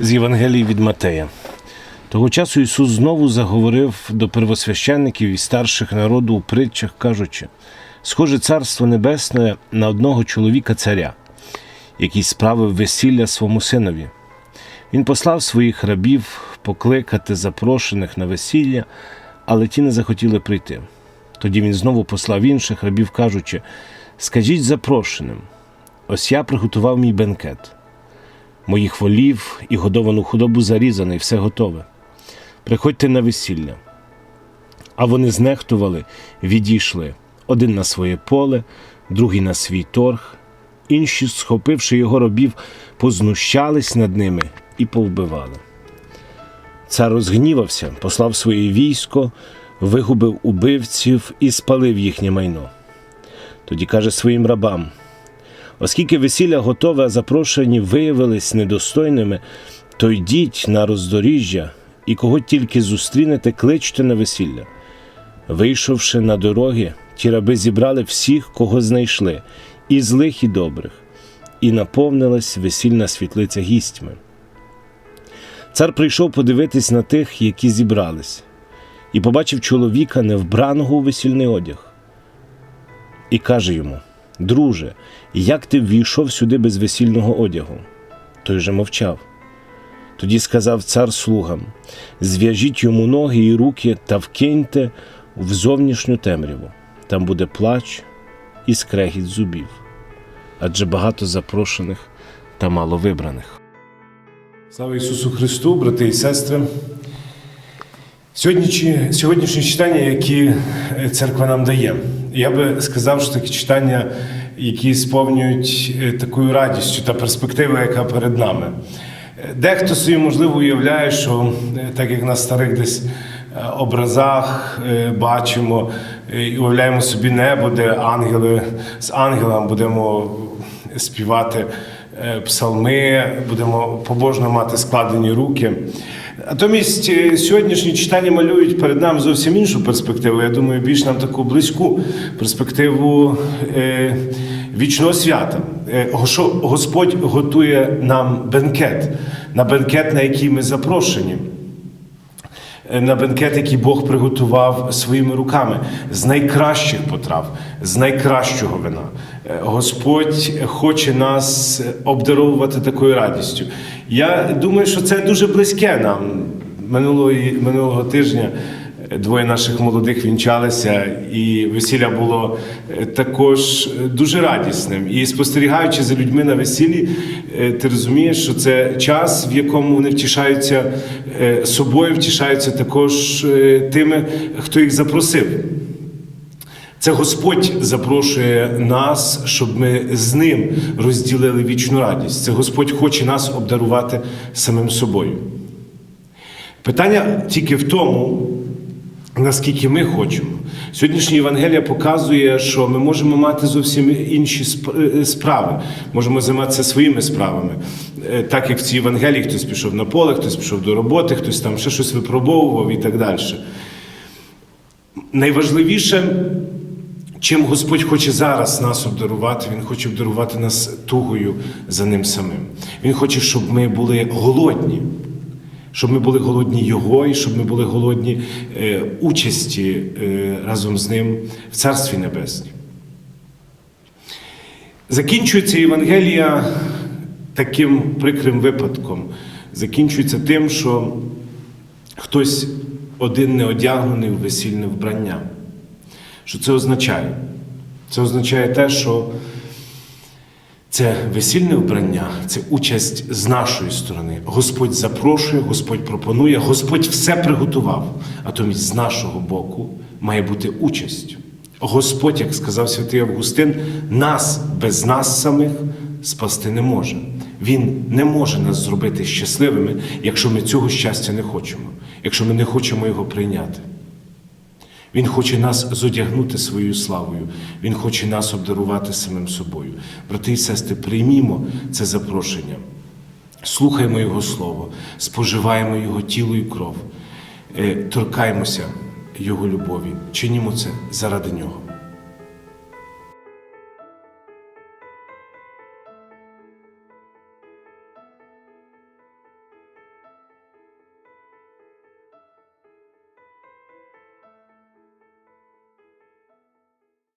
з Євангелії від Матея. Того часу Ісус знову заговорив до первосвященників і старших народу у притчах, кажучи: схоже царство небесне на одного чоловіка царя, який справив весілля своєму синові. Він послав своїх рабів покликати запрошених на весілля, але ті не захотіли прийти. Тоді він знову послав інших рабів, кажучи: Скажіть запрошеним, ось я приготував мій бенкет. Моїх волів і годовану худобу зарізано, і все готове. Приходьте на весілля. А вони знехтували, відійшли один на своє поле, другий на свій торг, інші, схопивши його робів, познущались над ними і повбивали. Цар розгнівався, послав своє військо, вигубив убивців і спалив їхнє майно. Тоді каже своїм рабам: оскільки весілля готове, а запрошені виявились недостойними, то йдіть на роздоріжжя і кого тільки зустрінете, кличте на весілля. Вийшовши на дороги, ті раби зібрали всіх, кого знайшли, і злих, і добрих, і наповнилась весільна світлиця гістьми. Цар прийшов подивитись на тих, які зібрались, і побачив чоловіка, невбраного у весільний одяг, і каже йому: Друже, як ти ввійшов сюди без весільного одягу? Той же мовчав. Тоді сказав цар слугам: зв'яжіть йому ноги і руки та вкиньте в зовнішню темряву. Там буде плач і скрегіт зубів, адже багато запрошених та мало вибраних. Слава Ісусу Христу, брати і сестри. Сьогоднішні читання, які е, церква нам дає, я би сказав, що такі читання, які сповнюють е, такою радістю та перспективою, яка перед нами. Дехто собі, можливо, уявляє, що е, так як на старих десь е, образах бачимо і уявляємо собі небо, де ангели з ангелом будемо співати псалми, будемо побожно мати складені руки. Натомість е, сьогоднішні читання малюють перед нами зовсім іншу перспективу. Я думаю, більш нам таку близьку перспективу е, вічного свята. Е, що Господь готує нам бенкет, на бенкет, на який ми запрошені. Е, На бенкет, який Бог приготував своїми руками, з найкращих потрав, з найкращого вина. Господь хоче нас обдаровувати такою радістю. Я думаю, що це дуже близьке нам. Минулого, минулого тижня е, двоє наших молодих вінчалися, і весілля було е, також е, дуже радісним. І спостерігаючи за людьми на весіллі, ти розумієш, що це час, в якому вони втішаються собою, втішаються також тими, хто їх запросив. Це Господь запрошує нас, щоб ми з ним розділили вічну радість. Це Господь хоче нас обдарувати самим собою. Питання тільки в тому, наскільки ми хочемо. Сьогоднішня Євангелія показує, що ми можемо мати зовсім інші е, справи, можемо займатися своїми справами. Е, Так як в цій Євангелії хтось пішов на поле, хтось пішов до роботи, хтось там ще щось випробовував і так далі. Найважливіше, чим Господь хоче зараз нас обдарувати, Він хоче обдарувати нас тугою за ним самим. Він хоче, щоб ми були голодні, щоб ми були голодні Його і щоб ми були голодні е, участі е, разом з ним в Царстві Небесній. Закінчується Євангелія таким прикрим випадком. Закінчується тим, що хтось один не одягнений в весільне вбрання. Що це означає? Це означає те, що це весільне вбрання, це участь з нашої сторони. Господь запрошує, Господь пропонує, Господь все приготував. А томість з нашого боку має бути участь. Господь, як сказав святий Августин, нас без нас самих спасти не може. Він не може нас зробити щасливими, якщо ми цього щастя не хочемо, якщо ми не хочемо його прийняти. Він хоче нас зодягнути своєю славою, Він хоче нас обдарувати самим собою. Брати і сестри, приймімо це запрошення, слухаймо Його Слово, споживаємо Його тіло і кров, е, торкаємося Його любові, чинімо це заради Нього.